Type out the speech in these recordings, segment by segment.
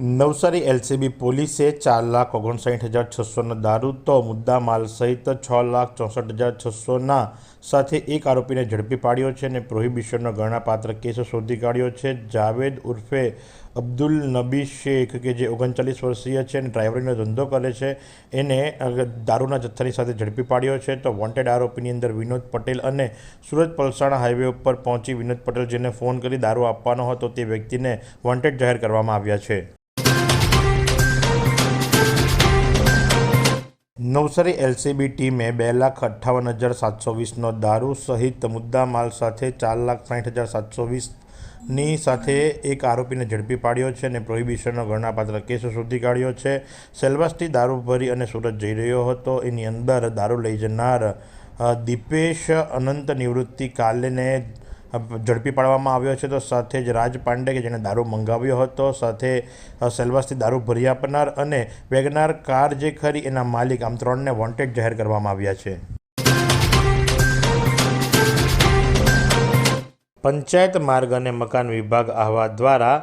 Navsari LCB પોલીસે ચાર લાખ ઓગણસાઠ હજાર છસોના દારૂ તો મુદ્દા માલ સહિત છ લાખ ચોસઠ હજાર છસોના સાથે એક આરોપીને ઝડપી પાડ્યો છે અને પ્રોહિબિશનનો ગણનાપાત્ર કેસ શોધી કાઢ્યો છે. જાવેદ ઉર્ફે અબ્દુલ નબી શેખ, કે જે ઓગણચાલીસ વર્ષીય છે અને ડ્રાઈવરીનો ધંધો કરે છે, એને દારૂના જથ્થાની સાથે ઝડપી પાડ્યો છે. તો વોન્ટેડ આરોપીની અંદર વિનોદ પટેલ અને સુરત પલસાણા હાઈવે ઉપર પહોંચી વિનોદ પટેલ જેને ફોન કરી દારૂ આપવાનો હતો તે વ્યક્તિને વોન્ટેડ જાહેર કરવામાં આવ્યા છે. નવસારી એલસીબી ટીમે બે લાખ અઠ્ઠાવન હજાર સાતસો વીસનો દારૂ સહિત મુદ્દા માલ સાથે ચાર લાખ સાઠ હજાર સાતસો વીસની સાથે એક આરોપીને ઝડપી પાડ્યો છે અને પ્રોહિબિશનનો ગણનાપાત્ર કેસ શોધી કાઢ્યો છે. સેલવાસથી દારૂ ભરી અને સુરત જઈ રહ્યો હતો. એની અંદર દારૂ લઈ જનાર દીપેશ અનંત નિવૃત્તિ કાલેને ઝડપી પાડવામાં આવ્યો છે. તો સાથે જ રાજ પાંડે કે જેણે દારૂ મંગાવ્યો હતો, સાથે સેલવાસથી દારૂ ભરી આપનાર અને વેગનાર કાર જે ખરી એના માલિક આમ ત્રણને વોન્ટેડ જાહેર કરવામાં આવ્યા છે. પંચાયત માર્ગ અને મકાન વિભાગ આહવા દ્વારા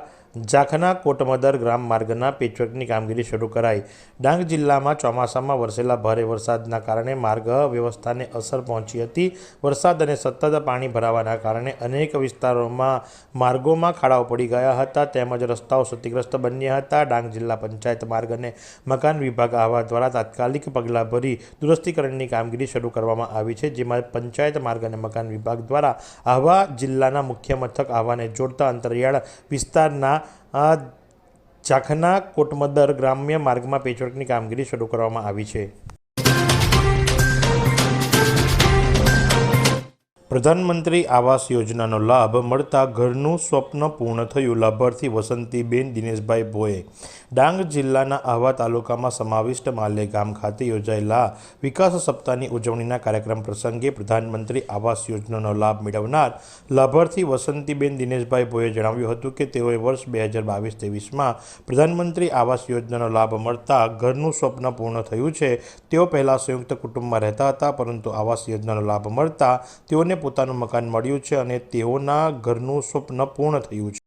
ઝાખના કોટમદર ગ્રામ માર્ગના પેચવર્કની કામગીરી શરૂ કરાઈ. ડાંગ જિલ્લામાં ચોમાસામાં વરસેલા ભારે વરસાદના કારણે માર્ગ વ્યવસ્થાને અસર પહોંચી હતી. વરસાદ અને સતત પાણી ભરાવાના કારણે અનેક વિસ્તારોમાં માર્ગોમાં ખાડાઓ પડી ગયા હતા. તેમજ રસ્તાઓ ક્ષતિગ્રસ્ત બન્યા હતા. ડાંગ જિલ્લા પંચાયત માર્ગ અને મકાન વિભાગ આહવા દ્વારા તાત્કાલિક પગલાં ભરી દુરસ્તીકરણની કામગીરી શરૂ કરવામાં આવી છે, જેમાં પંચાયત માર્ગ અને મકાન વિભાગ દ્વારા આહવા જિલ્લાના મુખ્ય મથક આહવાને જોડતા અંતરિયાળ વિસ્તારના આ ઝાખના કોટમદર ગ્રામ્ય માર્ગમાં પેચવર્કની કામગીરી શરૂ કરવામાં આવી છે. પ્રધાનમંત્રી આવાસ યોજનાનો લાભ મળતા ઘરનું સ્વપ્ન પૂર્ણ થયું. લાભાર્થી વસંતીબેન દિનેશભાઈ ભોએ ડાંગ જિલ્લાના આહવા તાલુકામાં સમાવિષ્ટ માલે ગામ ખાતે યોજાયેલા વિકાસ સપ્તાહની ઉજવણીના કાર્યક્રમ પ્રસંગે પ્રધાનમંત્રી આવાસ યોજનાનો લાભ મેળવનાર લાભાર્થી વસંતીબેન દિનેશભાઈ ભોએ જણાવ્યું હતું કે તેઓએ વર્ષ બે હજાર બાવીસ ત્રેવીસમાં પ્રધાનમંત્રી આવાસ યોજનાનો લાભ મળતા ઘરનું સ્વપ્ન પૂર્ણ થયું છે. તેઓ પહેલાં સંયુક્ત કુટુંબમાં રહેતા હતા, પરંતુ આવાસ યોજનાનો લાભ મળતા તેઓને પોતાનું મકાન મળ્યું છે અને તેઓના ઘરનું સ્વપ્ન પૂર્ણ થયું છે.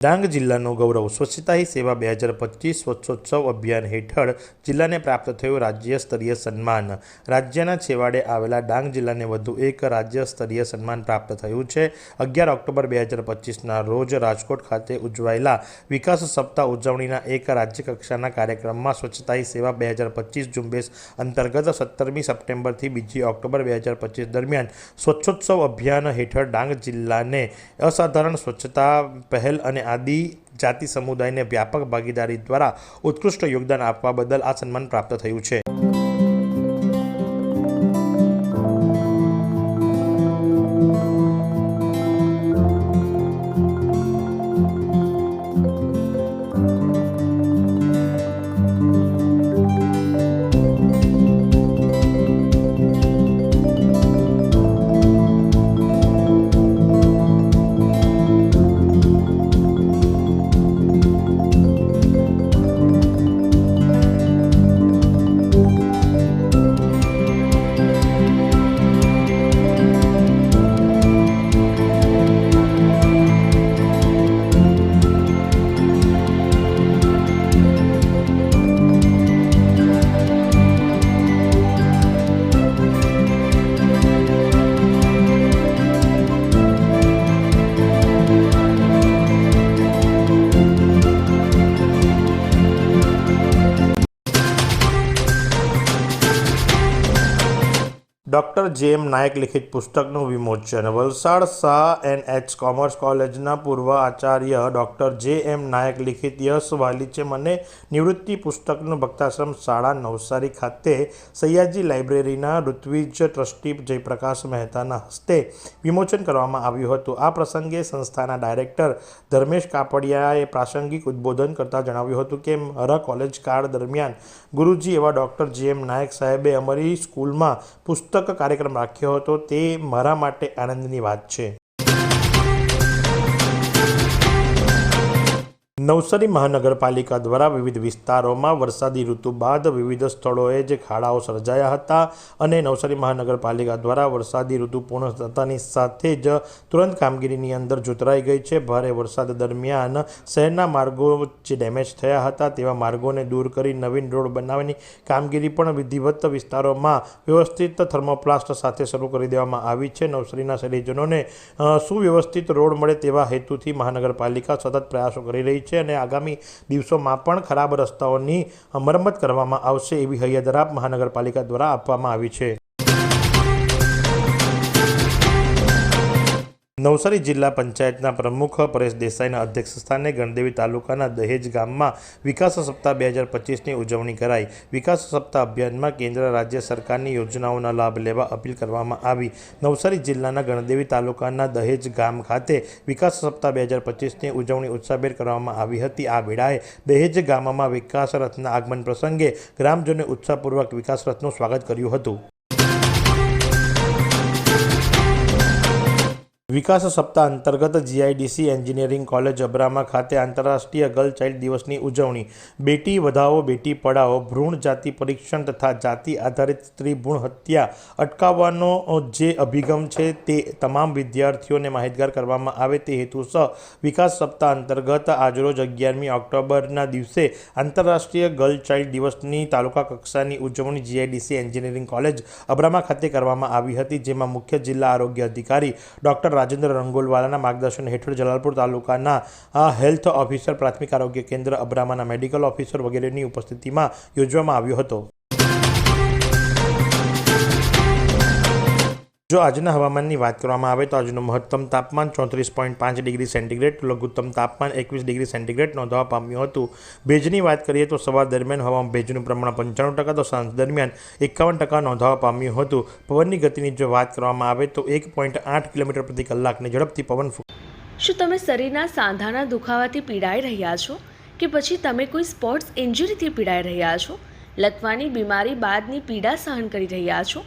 ડાંગ જિલ્લાનું ગૌરવ સ્વચ્છતા હી સેવા બે હજાર પચીસ સ્વચ્છોત્સવ અભિયાન હેઠળ જિલ્લાને પ્રાપ્ત થયું રાજ્ય સ્તરીય સન્માન. રાજ્યના છેવાડે આવેલા ડાંગ જિલ્લાને વધુ એક રાજ્ય સ્તરીય સન્માન પ્રાપ્ત થયું છે. અગિયાર ઓક્ટોબર બે હજાર પચીસના રોજ રાજકોટ ખાતે ઉજવાયેલા વિકાસ સપ્તાહ ઉજવણીના એક રાજ્ય કક્ષાના કાર્યક્રમમાં સ્વચ્છતા હી સેવા બે હજાર પચીસ ઝુંબેશ અંતર્ગત સત્તરમી સપ્ટેમ્બરથી બીજી ઓક્ટોબર બે હજાર પચીસ દરમિયાન સ્વચ્છોત્સવ અભિયાન હેઠળ ડાંગ જિલ્લાને અસાધારણ સ્વચ્છતા પહેલ અને આદિ જાતિ સમુદાયને વ્યાપક ભાગીદારી દ્વારા ઉત્કૃષ્ટ યોગદાન આપવા બદલ આ સન્માન પ્રાપ્ત થયું છે. ડૉક્ટર જે એમ નાયક લિખિત પુસ્તકનું વિમોચન. Valsad Shah and H commerce કોલેજના પૂર્વ આચાર્ય ડૉક્ટર જે એમ નાયક લિખિત યશ વાલી મને નિવૃત્તિ પુસ્તકનું ભક્તાશ્રમ શાળા નવસારી ખાતે સયાજી લાઇબ્રેરીના ઋત્વિજ ટ્રસ્ટી જયપ્રકાશ મહેતાના હસ્તે વિમોચન કરવામાં આવ્યું હતું. આ પ્રસંગે સંસ્થાના ડાયરેક્ટર ધર્મેશ કાપડિયાએ પ્રાસંગિક ઉદ્બોધન કરતાં જણાવ્યું હતું કે, મારા કોલેજ કાળ દરમિયાન ગુરુજી એવા ડૉક્ટર જે એમ નાયક સાહેબે અમારી સ્કૂલમાં પુસ્તક પુસ્તક કાર્યક્રમ રાખ્યો હતો તે મારા માટે આનંદની વાત છે. નવસારી મહાનગરપાલિકા દ્વારા વિવિધ વિસ્તારોમાં વરસાદી ઋતુ બાદ વિવિધ સ્થળોએ જે ખાડાઓ સર્જાયા હતા અને નવસારી મહાનગરપાલિકા દ્વારા વરસાદી ઋતુ પૂર્ણ થતાની સાથે જ તુરંત કામગીરીની અંદર જોતરાઈ ગઈ છે. ભારે વરસાદ દરમિયાન શહેરના માર્ગો જે ડેમેજ થયા હતા તેવા માર્ગોને દૂર કરી નવીન રોડ બનાવવાની કામગીરી પણ વિધિવત વિસ્તારોમાં વ્યવસ્થિત થર્મોપ્લાસ્ટ સાથે શરૂ કરી દેવામાં આવી છે. નવસારીના શહેરીજનોને સુવ્યવસ્થિત રોડ મળે તેવા હેતુથી મહાનગરપાલિકા સતત પ્રયાસો કરી રહી છે. અને આગામી દિવસોમાં પણ ખરાબ રસ્તાઓની મરમ્મત કરવામાં આવશે એવી હૈયાદરાબ મહાનગરપાલિકા દ્વારા આપવામાં આવી છે. નવસારી જિલ્લા પંચાયતના પ્રમુખ પરેશ દેસાઈના અધ્યક્ષસ્થાને ગણદેવી તાલુકાના દહેજ ગામમાં વિકાસ સપ્તાહ બે હજાર પચીસની ઉજવણી કરાઈ. વિકાસ સપ્તાહ અભિયાનમાં કેન્દ્ર, રાજ્ય સરકારની યોજનાઓના લાભ લેવા અપીલ કરવામાં આવી. નવસારી જિલ્લાના ગણદેવી તાલુકાના દહેજ ગામ ખાતે વિકાસ સપ્તાહ બે હજાર પચીસની ઉજવણી ઉત્સાહભેર કરવામાં આવી હતી. આ વેળાએ દહેજ ગામમાં વિકાસ રથના આગમન પ્રસંગે ગ્રામજનોએ ઉત્સાહપૂર્વક વિકાસ રથનું સ્વાગત કર્યું હતું. વિકાસ સપ્તાહ અંતર્ગત જીઆઈડીસી એન્જિનિયરિંગ કોલેજ અબ્રામા ખાતે આંતરરાષ્ટ્રીય ગર્લ ચાઇલ્ડ દિવસની ઉજવણી. બેટી વધાવો, બેટી પઢાઓ ભ્રૂણ જાતિ પરીક્ષણ તથા જાતિ આધારિત સ્ત્રી ભ્રૂણ હત્યા અટકાવવાનો જે અભિગમ છે તે તમામ વિદ્યાર્થીઓને માહિતગાર કરવામાં આવે તે હેતુસર વિકાસ સપ્તાહ અંતર્ગત આજરોજ અગિયારમી ઓક્ટોબરના દિવસે આંતરરાષ્ટ્રીય ગર્લ ચાઇલ્ડ દિવસની તાલુકા કક્ષાની ઉજવણી જીઆઈડીસી એન્જિનિયરિંગ કોલેજ અબ્રામા ખાતે કરવામાં આવી હતી, જેમાં મુખ્ય જિલ્લા આરોગ્ય અધિકારી ડૉક્ટર રાજેન્દ્ર રંગોલવાલાના માર્ગદર્શન હેઠળ જલાલપુર તાલુકાના હેલ્થ ઓફિસર પ્રાથમિક આરોગ્ય કેન્દ્ર અબ્રામાના મેડિકલ ઓફિસર વગેરેની ઉપસ્થિતિમાં યોજવામાં આવ્યો હતો. જો આજના હવામાનની વાત કરવામાં આવે તો આજનું મહત્તમ તાપમાન ચોત્રીસ પોઈન્ટ પાંચ ડિગ્રી સેન્ટીગ્રેડ, લઘુત્તમ તાપમાન એકવીસ ડિગ્રી સેન્ટીગ્રેડ નોંધવા પામ્યું હતું. ભેજની વાત કરીએ તો સવાર દરમિયાન હવામાં ભેજનું પ્રમાણ પંચાણું ટકા તો સાંજ દરમિયાન એકાવન ટકા નોંધવા પામ્યું હતું. પવનની ગતિની જો વાત કરવામાં આવે તો એક પોઈન્ટ આઠ કિલોમીટર પ્રતિ કલાકની ઝડપથી પવન ફૂ શું તમે શરીરના સાંધાના દુખાવાથી પીડાઈ રહ્યા છો? કે પછી તમે કોઈ સ્પોર્ટ્સ ઇન્જરીથી પીડાઈ રહ્યા છો? લકવાની બીમારી બાદની પીડા સહન કરી રહ્યા છો?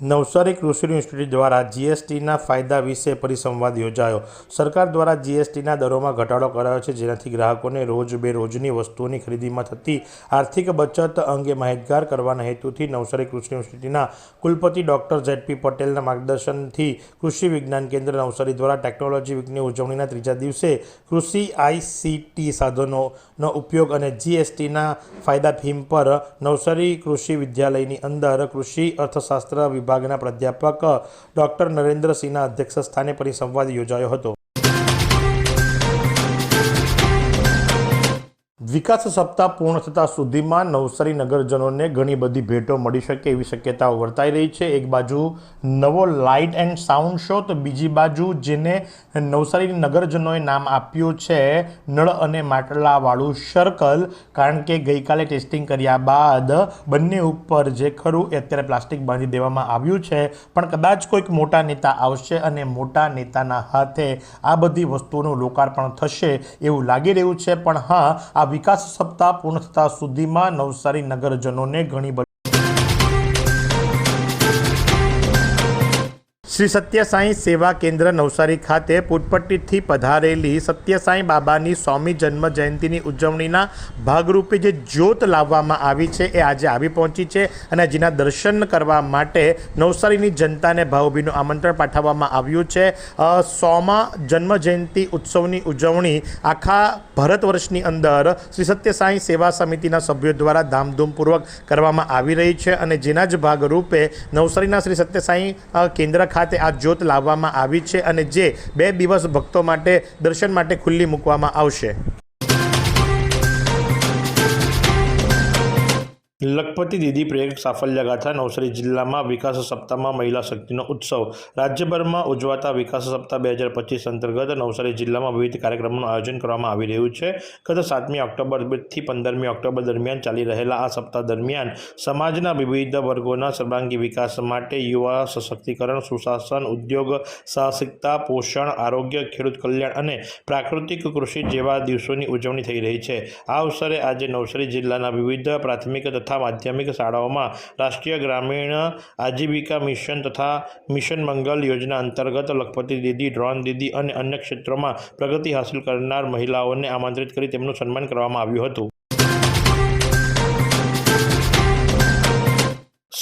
નવસારી કૃષિ યુનિવર્સિટી દ્વારા જીએસટીના ફાયદા વિશે પરિસંવાદ યોજાયો. સરકાર દ્વારા જીએસટીના દરોમાં ઘટાડો કરાયો છે, જેનાથી ગ્રાહકોને રોજ બેરોજની વસ્તુઓની ખરીદીમાં થતી આર્થિક બચત અંગે માહિતગાર કરવાના હેતુથી નવસારી કૃષિ યુનિવર્સિટીના કુલપતિ ડૉક્ટર ઝેડપી પટેલના માર્ગદર્શનથી કૃષિ વિજ્ઞાન કેન્દ્ર નવસારી દ્વારા ટેકનોલોજી વીકની ઉજવણીના ત્રીજા દિવસે કૃષિ આઈસીટી સાધનોનો ઉપયોગ અને જીએસટીના ફાયદા થીમ પર નવસારી કૃષિ વિદ્યાલયની અંદર કૃષિ અર્થશાસ્ત્ર વિભાગના પ્રાધ્યાપક ડૉક્ટર નરેન્દ્રસિંહના અધ્યક્ષસ્થાને પરિસંવાદ યોજાયો હતો. વિકાસ સપ્તાહ પૂર્ણ થતાં સુધીમાં નવસારી નગરજનોને ઘણી બધી ભેટો મળી શકે એવી શક્યતાઓ વર્તાઈ રહી છે. એક બાજુ નવો લાઇટ એન્ડ સાઉન્ડ શો, તો બીજી બાજુ જેને નવસારી નગરજનોએ નામ આપ્યું છે નળ અને માટલાવાળું સર્કલ કારણ કે ગઈકાલે ટેસ્ટિંગ કર્યા બાદ બંને ઉપર જે ખરું એ અત્યારે પ્લાસ્ટિક બાંધી દેવામાં આવ્યું છે. પણ કદાચ કોઈક મોટા નેતા આવશે અને મોટા નેતાના હાથે આ બધી વસ્તુઓનું લોકાર્પણ થશે એવું લાગી રહ્યું છે. પણ હા, આ વિકાસ સપ્તાહ પૂર્ણ થતાં સુધીમાં નવસારી નગરજનોને ઘણી શ્રી સત્યસાઈ સેવા કેન્દ્ર નવસારી ખાતે પુટપટ્ટીથી પધારેલી સત્યસાઈ બાબાની સ્વામી જન્મ જયંતિની ઉજવણીના ભાગરૂપે જે જ્યોત લાવવામાં આવી છે એ આજે આવી પહોંચી છે અને જેના દર્શન કરવા માટે નવસારીની જનતાને ભાવભીનું આમંત્રણ પાઠવવામાં આવ્યું છે. સોમા જન્મ જયંતિ ઉત્સવની ઉજવણી આખા ભારત વર્ષની અંદર શ્રી સત્યસાઈ સેવા સમિતિના સભ્યો દ્વારા ધામધૂમપૂર્વક કરવામાં આવી રહી છે અને જેના જ ભાગરૂપે નવસારીના શ્રી સત્યસાઈ કેન્દ્ર ખાતે આ જ્યોત લાવવામાં આવી છે અને જે બે દિવસ ભક્તો માટે દર્શન માટે ખુલ્લી મૂકવામાં આવશે. લખપતિ દીદી પ્રેરક સાફલ્ય ગાથા નવસારી જિલ્લામાં વિકાસ સપ્તાહમાં મહિલા શક્તિનો ઉત્સવ. રાજ્યભરમાં ઉજવાતા વિકાસ સપ્તાહ બે હજાર પચીસ અંતર્ગત નવસારી જિલ્લામાં વિવિધ કાર્યક્રમોનું આયોજન કરવામાં આવી રહ્યું છે. ગત સાતમી ઓક્ટોબરથી પંદરમી ઓક્ટોબર દરમિયાન ચાલી રહેલા આ સપ્તાહ દરમિયાન સમાજના વિવિધ વર્ગોના સર્વાંગી વિકાસ માટે યુવા સશક્તિકરણ, સુશાસન, ઉદ્યોગ, સાહસિકતા, પોષણ, આરોગ્ય, ખેડૂત કલ્યાણ અને પ્રાકૃતિક કૃષિ જેવા દિવસોની ઉજવણી થઈ રહી છે. આ અવસરે આજે નવસારી જિલ્લાના વિવિધ પ્રાથમિક તથા માધ્યમિક શાળાઓમાં રાષ્ટ્રીય ગ્રામીણ આજીવિકા મિશન તથા મિશન મંગલ યોજના અંતર્ગત લખપતિ દીદી, ડ્રોન દીદી અને અન્ય ક્ષેત્રોમાં પ્રગતિ હાંસલ કરનાર મહિલાઓને આમંત્રિત કરી તેમનું સન્માન કરવામાં આવ્યું હતું.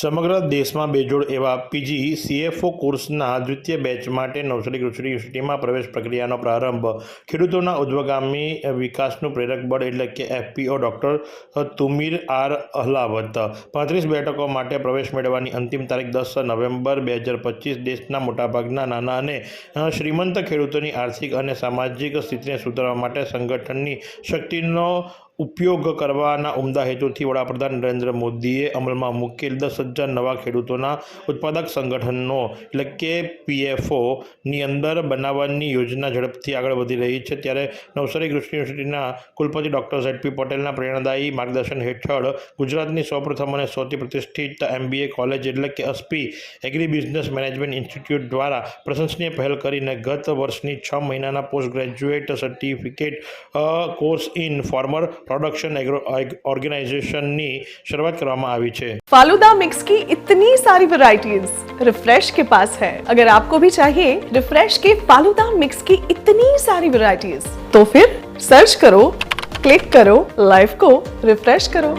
સમગ્ર દેશમાં બેજોડ એવા પીજી સીએફઓ કોર્સના દ્વિતીય બેચ માટે નવસારી કૃષિ યુનિવર્સિટીમાં પ્રવેશ પ્રક્રિયાનો પ્રારંભ. ખેડૂતોના ઉદ્વગામી વિકાસનું પ્રેરક બળ એટલે કે FPO doctor Tumir R Ahlawat. પાંત્રીસ બેઠકો માટે પ્રવેશ મેળવવાની અંતિમ તારીખ દસ નવેમ્બર બે હજાર પચીસ. દેશના મોટાભાગના નાના અને શ્રીમંત ખેડૂતોની આર્થિક અને સામાજિક સ્થિતિને સુધારવા માટે સંગઠનની શક્તિનો ઉપયોગ કરવાના ઉમદા હેતુથી વડાપ્રધાન નરેન્દ્ર મોદીએ અમલમાં મૂકેલ દસ હજાર નવા ખેડૂતોના ઉત્પાદક સંગઠનો એટલે કે પીએફઓની અંદર બનાવવાની યોજના ઝડપથી આગળ વધી રહી છે. ત્યારે નવસારી કૃષિ યુનિવર્સિટીના કુલપતિ ડૉક્ટર ઝેડપી પટેલના પ્રેરણાદાયી માર્ગદર્શન હેઠળ ગુજરાતની સૌપ્રથમ અને સૌથી પ્રતિષ્ઠિત એમબીએ કોલેજ, એટલે કે Aspee agri business management institute દ્વારા પ્રશંસનીય પહેલ કરીને ગત વર્ષની છ મહિનાના post graduate certificate course in farmer production agro ઓર્ગેનાઇઝેશનની શરૂઆત કરવામાં આવી છે फालूदा मिक्स की इतनी सारी वैरायटीज रिफ्रेश के पास है अगर आपको भी चाहिए रिफ्रेश के फालूदा मिक्स की इतनी सारी वैरायटीज तो फिर सर्च करो क्लिक करो लाइफ को रिफ्रेश करो